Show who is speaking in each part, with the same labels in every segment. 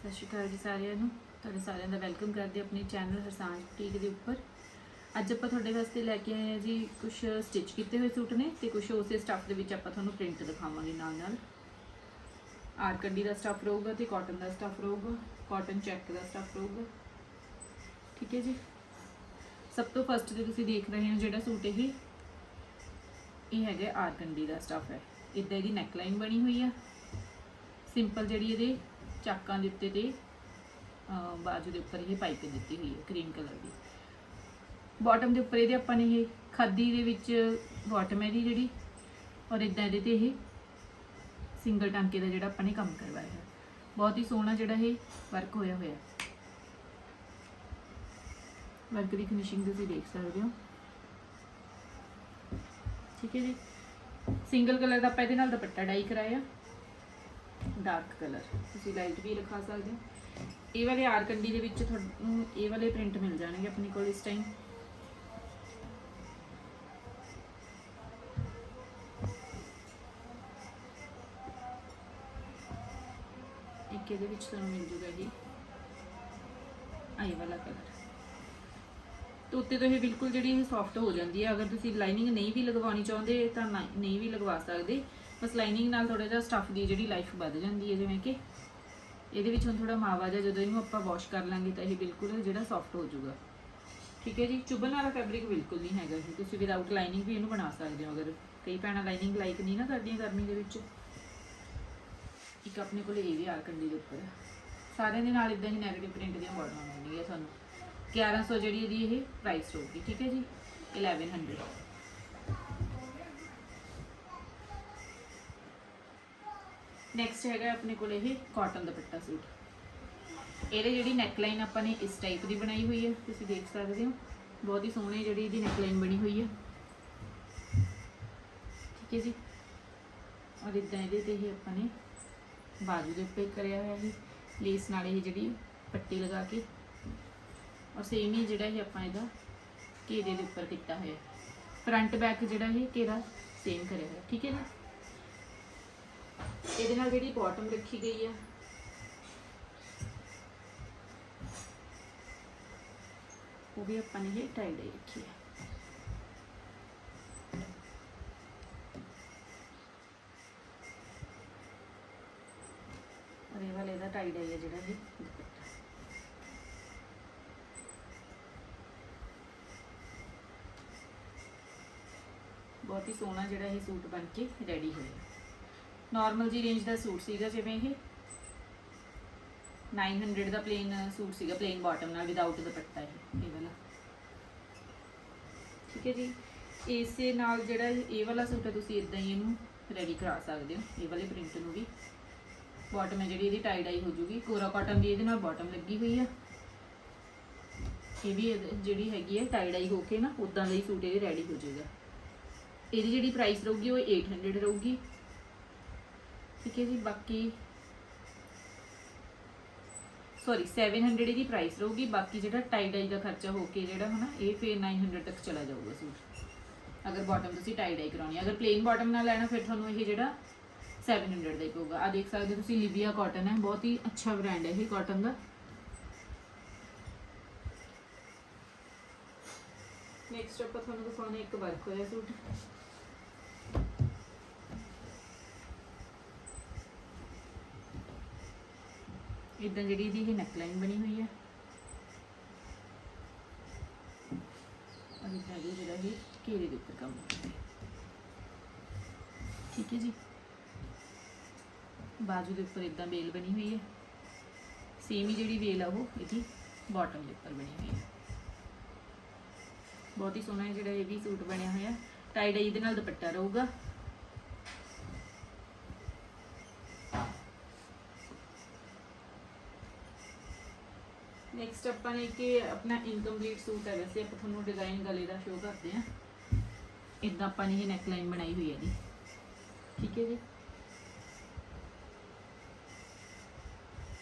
Speaker 1: ਸਤਿ ਸ਼੍ਰੀ ਅਕਾਲ ਜੀ ਸਾਰਿਆਂ ਨੂੰ। ਤੁਹਾਡੇ ਸਾਰਿਆਂ ਦਾ ਵੈਲਕਮ ਕਰਦੇ ਆਪਣੇ ਚੈਨਲ ਹਰਸਾਂਝ ਬੁਟੀਕ ਦੇ ਉੱਪਰ। ਅੱਜ ਆਪਾਂ ਤੁਹਾਡੇ ਵਾਸਤੇ ਲੈ ਕੇ ਆਏ ਹਾਂ ਜੀ ਕੁਝ ਸਟਿਚ ਕੀਤੇ ਹੋਏ ਸੂਟ ਨੇ ਤੇ ਕੁਝ ਉਸੇ ਸਟੱਫ ਦੇ ਵਿੱਚ ਆਪਾਂ ਤੁਹਾਨੂੰ ਪ੍ਰਿੰਟ ਦਿਖਾਵਾਂਗੇ ਨਾਲ ਨਾਲ। ਆਰਕੰਡੀ ਦਾ ਸਟੱਫ ਰਹੂਗਾ ਤੇ ਕਾਟਨ ਦਾ ਸਟੱਫ ਰਹੂਗਾ ਕਾਟਨ ਚੈੱਕ ਦਾ ਸਟੱਫ ਰਹੂਗਾ। ਠੀਕ ਹੈ ਜੀ? ਸਭ ਤੋਂ ਫਸਟ ਤੇ ਤੁਸੀਂ ਦੇਖ ਰਹੇ ਹੋ ਜਿਹੜਾ ਸੂਟ ਇਹ ਇਹ ਹੈਗਾ ਆਰਕੰਡੀ ਦਾ ਸਟੱਫ ਹੈ। ਇੱਦਾਂ ਇਹਦੀ ਨੈਕਲਾਈਨ ਬਣੀ ਹੋਈ ਆ। ਸਿੰਪਲ ਜਿਹੜੀ ਇਹਦੇ ਚਾਕਾਂ ਦੇ ਉੱਤੇ ਤੇ ਬਾਜੂ ਦੇ ਉੱਪਰ ਇਹ ਪਾਈਪਿੰਗ ਦਿੱਤੀ ਹੋਈ ਹੈ ਕਰੀਮ ਕਲਰ ਦੀ। ਬਾਟਮ ਦੇ ਉੱਪਰ ਇਹਦੇ ਆਪਾਂ ਨੇ ਇਹ ਖਾਦੀ ਦੇ ਵਿੱਚ ਬਾਟਮ ਹੈ ਦੀ ਜਿਹੜੀ, ਔਰ ਇਦਾਂ ਇਹਦੇ ਤੇ ਇਹ ਸਿੰਗਲ ਟਾਂਕੇ ਦਾ ਜਿਹੜਾ ਆਪਾਂ ਨੇ ਕੰਮ ਕਰਵਾਇਆ ਹੈ। ਬਹੁਤ ਹੀ ਸੋਹਣਾ ਜਿਹੜਾ ਇਹ ਵਰਕ ਹੋਇਆ ਹੋਇਆ ਵਰਕ ਦੀ ਫਿਨਿਸ਼ਿੰਗ ਤੁਸੀਂ ਦੇਖ ਸਕਦੇ ਹੋ। ਠੀਕ ਹੈ ਜੀ। ਸਿੰਗਲ ਕਲਰ ਦਾ ਆਪਾਂ ਇਹਦੇ ਨਾਲ ਦੁਪੱਟਾ ਡਾਈ ਕਰਾਇਆ। ਡਾਰਕ ਕਲਰ ਤੁਸੀਂ ਲਾਈਟ ਵੀ ਰਖਾ ਸਕਦੇ ਹੋ। ਇਹ ਵਾਲੇ ਆਰ ਕੰਡੀ ਦੇ ਵਿੱਚ ਤੁਹਾਨੂੰ ਇਹ ਵਾਲੇ ਪ੍ਰਿੰਟ ਮਿਲ ਜਾਣਗੇ ਆਪਣੇ ਕੋਲ ਇਸ ਟਾਈਮ ਇੱਕ ਇਹਦੇ ਵਿੱਚ ਤੁਹਾਨੂੰ ਮਿਲ ਜੂਗਾ ਜੀ ਆਈ ਵਾਲਾ ਕਲਰ ਤੇ ਉੱਤੇ ਤੋਂ ਇਹ ਬਿਲਕੁਲ ਜਿਹੜੀ ਇਹ ਸੌਫਟ ਹੋ ਜਾਂਦੀ ਹੈ। ਅਗਰ ਤੁਸੀਂ ਲਾਈਨਿੰਗ ਨਹੀਂ ਵੀ ਲਗਵਾਉਣੀ ਚਾਹੁੰਦੇ ਤਾਂ ਨਹੀਂ ਵੀ ਲਗਵਾ ਸਕਦੇ। ਬਸ ਲਾਈਨਿੰਗ ਨਾਲ ਥੋੜਾ ਜਿਹਾ ਸਟੱਫ ਦੀ ਜਿਹੜੀ ਲਾਈਫ ਵੱਧ ਜਾਂਦੀ ਹੈ, ਜਿਵੇਂ ਕਿ ਇਹਦੇ ਵਿੱਚ ਹੁਣ ਥੋੜਾ ਮਾਵਾ ਜਿਹਾ ਜਦੋਂ ਇਹਨੂੰ ਆਪਾਂ ਵਾਸ਼ ਕਰ ਲਾਂਗੇ ਤਾਂ ਇਹ ਬਿਲਕੁਲ ਜਿਹੜਾ ਸੌਫਟ ਹੋ ਜਾਊਗਾ। ਠੀਕ ਹੈ ਜੀ? ਚੁਭਣ ਵਾਲਾ ਫੈਬਰਿਕ ਬਿਲਕੁਲ ਨਹੀਂ ਹੈਗਾ ਜੀ ਤੁਸੀਂ ਵਿਦਆਊਟ ਲਾਈਨਿੰਗ ਵੀ ਇਹਨੂੰ ਬਣਾ ਸਕਦੇ ਹੋ, ਅਗਰ ਕਈ ਭੈਣਾਂ ਲਾਈਨਿੰਗ ਲਾਈਕ ਨਹੀਂ ਨਾ ਕਰਦੀਆਂ ਗਰਮੀ ਦੇ ਵਿੱਚ। ਇੱਕ ਆਪਣੇ ਕੋਲ ਇਹ ਵੀ ਆਰ ਕੰਡੀ ਦੇ ਉੱਪਰ ਸਾਰਿਆਂ ਦੇ ਨਾਲ ਇਦਾਂ ਹੀ ਨੈਗੇਟਿਵ ਪ੍ਰਿੰਟ ਦੀਆਂ ਬਾਰਡਰਾਂ ਮਿਲਣਗੀਆਂ ਤੁਹਾਨੂੰ 1100 ਜਿਹੜੀ ਇਹਦੀ ਇਹ ਪ੍ਰਾਈਸ ਹੋਊਗੀ, ਠੀਕ ਹੈ ਜੀ? 1100 ਨੈਕਸਟ ਹੈਗਾ ਆਪਣੇ ਕੋਲ ਇਹ ਕਾਟਨ ਦੁਪੱਟਾ ਸੂਟ। ਇਹਦੇ ਜਿਹੜੀ ਨੈਕਲਾਈਨ ਆਪਾਂ ਨੇ ਇਸ ਟਾਈਪ ਦੀ ਬਣਾਈ ਹੋਈ ਹੈ, ਤੁਸੀਂ ਦੇਖ ਸਕਦੇ ਹੋ। ਬਹੁਤ ਹੀ ਸੋਹਣੀ ਜਿਹੜੀ ਇਹਦੀ ਨੈਕਲਾਈਨ ਬਣੀ ਹੋਈ ਹੈ। ਠੀਕ ਹੈ ਜੀ। ਔਰ ਇਦਾਂ ਇਹਦੇ ਤੇ ਇਹ ਆਪਾਂ ਨੇ ਬਾਜੂ ਦੇ ਉੱਤੇ ਕਰਿਆ ਹੋਇਆ ਹੈ ਲੇਸ ਨਾਲ ਇਹ ਜਿਹੜੀ ਪੱਟੀ ਲਗਾ ਕੇ। ਔਰ ਸੇਮ ਹੀ ਜਿਹੜਾ ਇਹ ਆਪਾਂ ਇਹਦਾ ਘੇਰੇ ਦੇ ਉੱਪਰ ਕੀਤਾ ਹੋਇਆ। ਫਰੰਟ ਬੈਕ ਜਿਹੜਾ ਇਹ ਘੇਰਾ ਸੇਮ ਕਰਿਆ ਹੋਇਆ। ਠੀਕ ਹੈ ਜੀ। ਇਹਦੇ ਨਾਲ ਜਿਹੜੀ ਬਾਟਮ ਰੱਖੀ ਗਈ ਆ। ਉਹ ਵੀ ਆਪਾਂ ਨੇ ਇਹ ਟਾਈ ਡਾਈ ਰੱਖੀ ਹੈ ਇਹ ਵਾਲੇ ਦਾ ਟਾਈ ਡਾਈ ਹੈ ਜਿਹੜਾ ਇਹ ਬਹੁਤ ਹੀ ਸੋਹਣਾ ਜਿਹੜਾ ਇਹ ਸੂਟ ਬਣ ਕੇ ਰੈਡੀ ਹੋਇਆ। ਨਾਰਮਲ ਜੀ ਰੇਂਜ ਦਾ ਸੂਟ ਸੀਗਾ ਜਿਵੇਂ ਇਹ। 900 ਦਾ ਪਲੇਨ ਸੂਟ ਸੀਗਾ ਪਲੇਨ ਬਾਟਮ ਨਾਲ ਵਿਦਆਊਟ ਦੁਪੱਟਾ ਇਹ ਇਹ ਵਾਲਾ। ਠੀਕ ਹੈ ਜੀ? ਇਸੇ ਨਾਲ ਜਿਹੜਾ ਇਹ ਵਾਲਾ ਸੂਟ ਹੈ, ਤੁਸੀਂ ਇਦਾਂ ਹੀ ਇਹਨੂੰ ਰੈਡੀ ਕਰਾ ਸਕਦੇ ਹੋ, ਇਹ ਵਾਲੇ ਪ੍ਰਿੰਟ ਨੂੰ ਵੀ। ਬਾਟਮ ਹੈ ਜਿਹੜੀ, ਇਹਦੀ ਟਾਈ ਡਾਈ ਹੋ ਜੂਗੀ। ਕੋਰਾ ਕਾਟਨ ਦੀ ਇਹਦੇ ਨਾਲ ਬਾਟਮ ਲੱਗੀ ਹੋਈ ਆ। ਇਹ ਵੀ ਇਹਦੇ- ਜਿਹੜੀ ਹੈਗੀ ਹੈ ਟਾਈ ਡਾਈ ਹੋ ਕੇ ਨਾ ਉਦਾਂ ਦਾ ਹੀ ਸੂਟ ਇਹ ਰੈਡੀ ਹੋ ਜਾਏਗਾ। ਇਹਦੀ ਜਿਹੜੀ ਪ੍ਰਾਈਸ ਰਹੂਗੀ, ਉਹ 800 ਰਹੂਗੀ। ਠੀਕ ਹੈ ਜੀ, ਬਾਕੀ ਸੌਰੀ 700 ਇਹਦੀ ਪ੍ਰਾਈਸ ਰਹੂਗੀ, ਬਾਕੀ ਜਿਹੜਾ ਟਾਈ ਡਾਈ ਦਾ ਖਰਚਾ ਹੋ ਕੇ ਜਿਹੜਾ ਹਨਾ, ਇਹ ਫੇਰ 900 ਤੱਕ ਚਲਾ ਜਾਊਗਾ ਸੂਟ। ਅਗਰ ਬਾਟਮ ਤੁਸੀਂ ਟਾਈ ਡਾਈ ਕਰਾਉਣੀ ਹੈ। ਅਗਰ ਪਲੇਨ ਬਾਟਮ ਨਾਲ ਲੈਣਾ, ਫਿਰ ਤੁਹਾਨੂੰ ਇਹ ਜਿਹੜਾ 700 ਦਾ ਹੀ ਪਊਗਾ। ਆ ਦੇਖ ਸਕਦੇ ਹੋ ਤੁਸੀਂ ਲਿਬੀਆ ਕਾਟਨ ਹੈ। ਬਹੁਤ ਹੀ ਅੱਛਾ ਬ੍ਰਾਂਡ ਹੈ ਇਹ ਕਾਟਨ ਦਾ। ਨੈਕਸਟ ਆਪਾਂ ਤੁਹਾਨੂੰ ਦਿਖਾਉਣਾ ਇੱਕ ਵਰਕ ਹੋਇਆ ਸੂਟ। ਇਦਾਂ ਜਿਹੜੀ ਇਹਦੀ ਇਹ ਨੈਕਲਾਈਨ ਬਣੀ ਹੋਈ ਹੈ। ਅਭੀ ਇਹ ਜਿਹੜਾ ਇਹ ਘੇਰੇ ਦੇ ਉੱਪਰ ਕੰਮ ਕੀਤਾ ਹੈ। ਠੀਕ ਹੈ ਜੀ। ਬਾਜੂ ਦੇ ਉੱਪਰ ਇਦਾਂ ਬੇਲ ਬਣੀ ਹੋਈ ਹੈ। ਸੇਮ ਹੀ ਜਿਹੜੀ ਵੇਲ ਆ ਉਹ ਇਹਦੀ ਬਾਟਮ ਦੇ ਉੱਪਰ ਬਣੀ ਹੋਈ ਹੈ। ਬਹੁਤ ਹੀ ਸੋਹਣਾ ਜਿਹੜਾ ਇਹ ਵੀ ਸੂਟ ਬਣਿਆ ਹੋਇਆ। ਟਾਈ ਡਾਈ ਦੇ ਨਾਲ ਦੁਪੱਟਾ ਰਹੂਗਾ। ਨੈਕਸਟ ਆਪਾਂ ਨੇ ਕਿ ਆਪਣਾ ਇਨਕੰਪਲੀਟ ਸੂਟ ਹੈ, ਵੈਸੇ ਆਪਾਂ ਤੁਹਾਨੂੰ ਡਿਜ਼ਾਈਨ ਗਲੇ ਦਾ ਸ਼ੋਅ ਕਰਦੇ ਹਾਂ। ਇਦਾਂ ਆਪਾਂ ਨੇ ਇਹ ਨੈਕਲਾਈਨ ਬਣਾਈ ਹੋਈ ਹੈ ਜੀ। ਠੀਕ ਹੈ ਜੀ?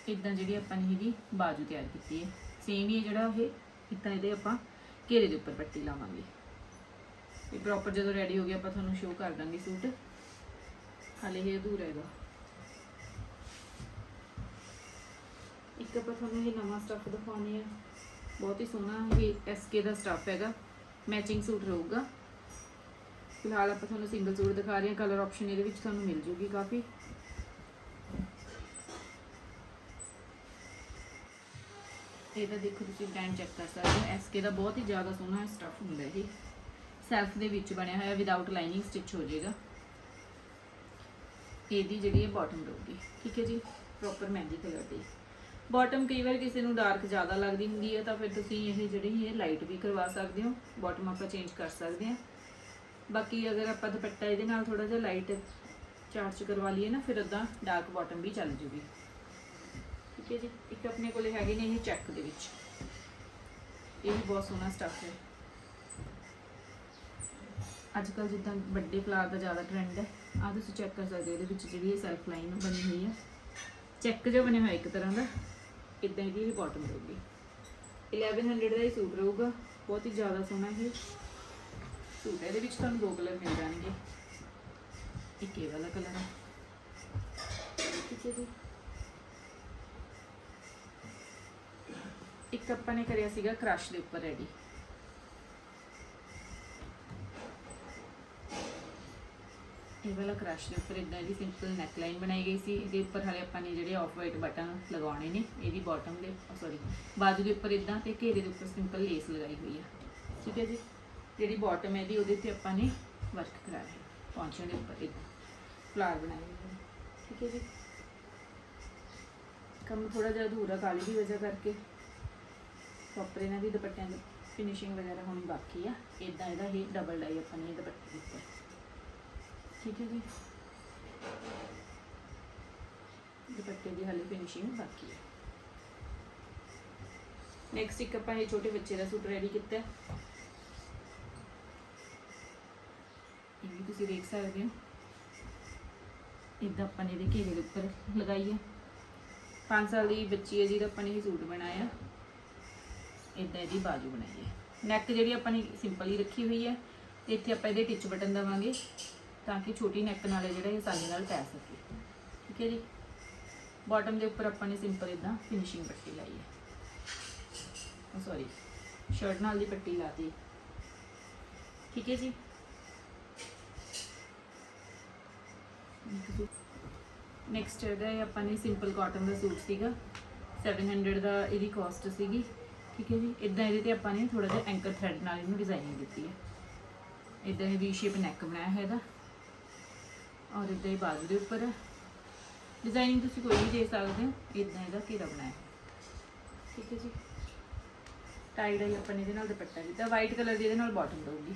Speaker 1: ਇਦਾਂ ਜਿਹੜੀ ਆਪਾਂ ਨੇ ਇਹਦੀ ਬਾਜੂ ਤਿਆਰ ਕੀਤੀ ਹੈ। ਸੇਮ ਹੀ ਹੈ ਜਿਹੜਾ ਇਹ ਇਦਾਂ ਇਹਦੇ ਆਪਾਂ ਘੇਰੇ ਦੇ ਉੱਪਰ ਪੱਟੀ ਲਾਵਾਂਗੇ। ਇਹ ਪ੍ਰੋਪਰ ਜਦੋਂ ਰੈਡੀ ਹੋ ਗਿਆ ਆਪਾਂ ਤੁਹਾਨੂੰ ਸ਼ੋਅ ਕਰ ਦਾਂਗੇ ਸੂਟ। ਹਾਲੇ ਇਹ ਅਧੂਰਾ ਹੈਗਾ। ਇੱਕ ਆਪਾਂ ਤੁਹਾਨੂੰ ਇਹ ਨਵਾਂ ਸਟੱਫ ਦਿਖਾਉਣੇ ਆ। ਬਹੁਤ ਹੀ ਸੋਹਣਾ ਇਹ ਐਸਕੇ ਦਾ ਸਟੱਫ ਹੈਗਾ। ਮੈਚਿੰਗ ਸੂਟ ਰਹੂਗਾ। ਫਿਲਹਾਲ ਆਪਾਂ ਤੁਹਾਨੂੰ ਸਿੰਗਲ ਸੂਟ ਦਿਖਾ ਰਹੇ ਹਾਂ। ਕਲਰ ਆਪਸ਼ਨ ਇਹਦੇ ਵਿੱਚ ਤੁਹਾਨੂੰ ਮਿਲ ਜੂਗੀ ਕਾਫੀ। ਇਹਦਾ ਦੇਖੋ ਤੁਸੀਂ ਬ੍ਰਾਂਡ ਚੈੱਕ ਕਰ ਸਕਦੇ ਹੋ। ਐਸਕੇ ਦਾ ਬਹੁਤ ਹੀ ਜ਼ਿਆਦਾ ਸੋਹਣਾ ਸਟੱਫ ਹੁੰਦਾ ਇਹ। ਸੈਲਫ ਦੇ ਵਿੱਚ ਬਣਿਆ ਹੋਇਆ ਵਿਦਆਊਟ ਲਾਈਨਿੰਗ ਸਟਿਚ ਹੋ ਜਾਏਗਾ। ਇਹਦੀ ਜਿਹੜੀ ਹੈ ਬਾਟਮ ਰਹੂਗੀ। ਠੀਕ ਹੈ ਜੀ? ਪ੍ਰੋਪਰ ਮਹਿੰਦੀ ਕਲਰ ਦੀ। ਬਾਟਮ ਕਈ ਵਾਰ ਕਿਸੇ ਨੂੰ ਡਾਰਕ ਜ਼ਿਆਦਾ ਲੱਗਦੀ ਹੁੰਦੀ ਹੈ ਤਾਂ ਫਿਰ ਤੁਸੀਂ ਇਹ ਜਿਹੜੀ ਹੈ ਲਾਈਟ ਵੀ ਕਰਵਾ ਸਕਦੇ ਹੋ। ਬਾਟਮ ਆਪਾਂ ਚੇਂਜ ਕਰ ਸਕਦੇ ਹਾਂ। ਬਾਕੀ ਅਗਰ ਆਪਾਂ ਦੁਪੱਟਾ ਇਹਦੇ ਨਾਲ ਥੋੜਾ ਜਿਹਾ ਲਾਈਟ ਚਾਰਜ ਕਰਵਾ ਲਈਏ ਨਾ, ਫਿਰ ਉਦਾਂ ਡਾਰਕ ਬਾਟਮ ਵੀ ਚੱਲ ਜੂਗੀ। ਠੀਕ ਹੈ ਜੀ? ਇੱਕ ਆਪਣੇ ਕੋਲੇ ਹੈਗੇ ਨੇ ਇਹ ਚੈੱਕ ਦੇ ਵਿੱਚ। ਇਹ ਵੀ ਬਹੁਤ ਸੋਹਣਾ ਸਟੱਫ ਹੈ। ਅੱਜ ਕੱਲ ਜਿੱਦਾਂ ਵੱਡੇ ਫਲਾਰ ਦਾ ਜ਼ਿਆਦਾ ਟ੍ਰੈਂਡ ਹੈ। ਆਹ ਤੁਸੀਂ ਚੈੱਕ ਕਰ ਸਕਦੇ ਹੋ, ਇਹਦੇ ਵਿੱਚ ਜਿਹੜੀ ਇਹ ਸੈਲਫ ਲਾਈਨ ਬਣੀ ਹੋਈ ਹੈ। ਚੈੱਕ ਜਿਹਾ ਬਣਿਆ ਹੋਇਆ ਇੱਕ ਤਰ੍ਹਾਂ ਦਾ। ਇਦਾਂ ਇਹਦੀ ਵੀ ਬਾਟਮ ਰਹੂਗੀ। 1100 ਦਾ ਹੀ ਸੂਟ ਰਹੂਗਾ। ਬਹੁਤ ਹੀ ਜ਼ਿਆਦਾ ਸੋਹਣਾ ਇਹ। ਸੂਟ ਇਹਦੇ ਵਿੱਚ ਤੁਹਾਨੂੰ ਦੋ ਕਲਰ ਮਿਲ ਜਾਣਗੇ। ਇੱਕ ਇਹ ਵਾਲਾ ਕਲਰ ਹੈ। ਠੀਕ ਹੈ ਜੀ। ਇੱਕ ਆਪਾਂ ਨੇ ਕਰਿਆ ਸੀਗਾ ਕ੍ਰਸ਼ ਦੇ ਉੱਪਰ ਰੈਡੀ ਇਹ ਵਾਲਾ ਕ੍ਰਸ਼ ਦੇ ਉੱਪਰ ਇਦਾਂ ਦੀ ਸਿੰਪਲ ਨੈਕ ਲਾਈਨ ਬਣਾਈ ਗਈ ਸੀ। ਇਹਦੇ ਉੱਪਰ ਹਲੇ ਆਪਾਂ ਨੇ ਜਿਹੜੇ ਆਫ ਵਾਈਟ ਬਟਨ ਲਗਾਉਣੇ ਨੇ, ਇਹਦੀ ਬਾਟਮ ਦੇ ਸੌਰੀ ਬਾਜੂ ਦੇ ਉੱਪਰ ਇਦਾਂ ਤੇ ਘੇਰੇ ਦੇ ਉੱਪਰ ਸਿੰਪਲ ਲੇਸ ਲਗਾਈ ਹੋਈ ਆ। ਠੀਕ ਹੈ ਜੀ? ਜਿਹੜੀ ਬਾਟਮ ਹੈ ਦੀ ਉਹਦੇ ਤੇ ਆਪਾਂ ਨੇ ਵਰਕ ਕਰਾਇਆ ਹੈ। ਪੌਂਚਿਆਂ ਦੇ ਉੱਪਰ ਇਦਾਂ ਫਲਾਰ ਬਣਾਏ ਹੋਏ ਠੀਕ ਹੈ ਜੀ? ਕੰਮ ਥੋੜਾ ਜਿਹਾ ਅਧੂਰਾ ਕਾਲੀ ਦੀ ਵਜ੍ਹਾ ਕਰਕੇ। ਪ੍ਰੋਪਰ ਇਹਨਾਂ ਦੀ ਦੁਪੱਟਿਆਂ ਦੀ ਫਿਨਿਸ਼ਿੰਗ ਵਗੈਰਾ ਹੋਣੀ ਬਾਕੀ ਆ। ਇਦਾਂ ਇਹਦਾ ਇਹ ਡਬਲ ਡਾਈ ਆਪਾਂ ਨੇ ਦੁਪੱਟੇ ਦੇ ਉੱਪਰ। ਠੀਕ ਹੈ ਜੀ। ਦੁਪੱਟੇ ਦੀ ਹਾਲੇ ਫਿਨਿਸ਼ਿੰਗ ਬਾਕੀ ਹੈ। ਨੈਕਸਟ ਇੱਕ ਆਪਾਂ ਇਹ ਛੋਟੇ ਬੱਚੇ ਦਾ ਸੂਟ ਰੈਡੀ ਕੀਤਾ ਹੈ। ਇਹ ਵੀ ਤੁਸੀਂ ਦੇਖ ਸਕਦੇ ਹੋ। ਇਦਾਂ ਆਪਾਂ ਨੇ ਇਹਦੇ ਘੇਰੇ ਦੇ ਉੱਪਰ ਲਗਾਈ ਹੈ। 5 ਸਾਲ ਦੀ ਬੱਚੀ ਹੈ ਜਿਹਦਾ ਆਪਾਂ ਨੇ ਇਹ ਸੂਟ ਬਣਾਇਆ। ਇਦਾਂ ਇਹਦੀ ਬਾਜੂ ਬਣਾਈ ਹੈ। ਨੈਕ ਜਿਹੜੀ ਆਪਾਂ ਨੇ ਸਿੰਪਲ ਹੀ ਰੱਖੀ ਹੋਈ ਹੈ। ਤੇ ਇੱਥੇ ਆਪਾਂ ਇਹਦੇ ਟਿਚ ਬਟਨ ਦਵਾਂਗੇ। ਤਾਂ ਕਿ ਛੋਟੀ ਨੈਕ ਨਾਲ ਹੈ ਜਿਹੜਾ ਇਹ ਆਸਾਨੀ ਨਾਲ ਪੈ ਸਕੇ। ਠੀਕ ਹੈ ਜੀ? ਬਾਟਮ ਦੇ ਉੱਪਰ ਆਪਾਂ ਨੇ ਸਿੰਪਲ ਇਦਾਂ ਫਿਨਿਸ਼ਿੰਗ ਪੱਟੀ ਲਾਈ ਹੈ। oh, ਸੌਰੀ ਸ਼ਰਟ ਨਾਲ ਦੀ ਪੱਟੀ ਲਾਤੀ। ਠੀਕ ਹੈ ਜੀ? ਨੈਕਸਟ ਇਹਦਾ ਹੈ ਆਪਾਂ ਨੇ ਸਿੰਪਲ ਕਾਟਨ ਦਾ ਸੂਟ ਸੀਗਾ। 700 ਦਾ ਇਹਦੀ ਕਾਸਟ ਸੀਗੀ। ਠੀਕ ਹੈ ਜੀ? ਇਦਾਂ ਇਹਦੇ ਤੇ ਆਪਾਂ ਨੇ ਥੋੜਾ ਜਿਹਾ ਐਂਕਰ ਥ੍ਰੈਡ ਨਾਲ ਇਹਨੂੰ ਡਿਜ਼ਾਈਨਿੰਗ ਦਿੱਤੀ ਹੈ। ਇਦਾਂ ਇਹ ਵੀ ਸ਼ੇਪ ਨੈਕ ਬਣਾਇਆ ਹੈ ਇਹਦਾ। ਔਰ ਇਦਾਂ ਹੀ ਬਾਜੂ ਦੇ ਉੱਪਰ। ਡਿਜ਼ਾਈਨਿੰਗ ਤੁਸੀਂ ਕੋਈ ਵੀ ਦੇ ਸਕਦੇ ਹੋ। ਇਦਾਂ ਇਹਦਾ ਘੇਰਾ ਬਣਾਇਆ। ਠੀਕ ਹੈ ਜੀ। ਟਾਈ ਡਾਈ ਆਪਾਂ ਇਹਦੇ ਨਾਲ ਦੁਪੱਟਾ ਦਿੱਤਾ ਵਾਈਟ ਕਲਰ ਦੀ ਇਹਦੇ ਨਾਲ ਬਾਟਮ ਦਊਗੀ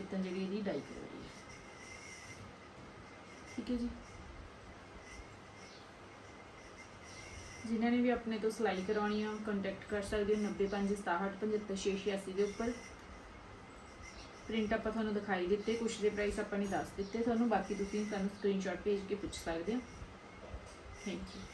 Speaker 1: ਇਦਾਂ ਜਿਹੜੀ ਇਹਦੀ ਡਾਈ ਕਰ ਰਹੀ ਹੈ। ਠੀਕ ਹੈ ਜੀ। ਜਿਨ੍ਹਾਂ ਨੇ ਵੀ ਆਪਣੇ ਤੋਂ ਸਿਲਾਈ ਕਰਾਉਣੀ ਆ ਕੰਟੈਕਟ ਕਰ ਸਕਦੇ ਹੋ। 9567755686 ਦੇ ਉੱਪਰ। ਪ੍ਰਿੰਟ ਆਪਾਂ ਤੁਹਾਨੂੰ ਦਿਖਾਈ ਦਿੱਤੇ, ਕੁਛ ਦੇ ਪ੍ਰਾਈਸ ਆਪਾਂ ਨੇ ਦੱਸ ਦਿੱਤੇ ਤੁਹਾਨੂੰ, ਬਾਕੀ ਤੁਸੀਂ ਸਾਨੂੰ ਸਕਰੀਨਸ਼ਾਟ ਭੇਜ ਕੇ ਪੁੱਛ ਸਕਦੇ ਹੋ। Thank you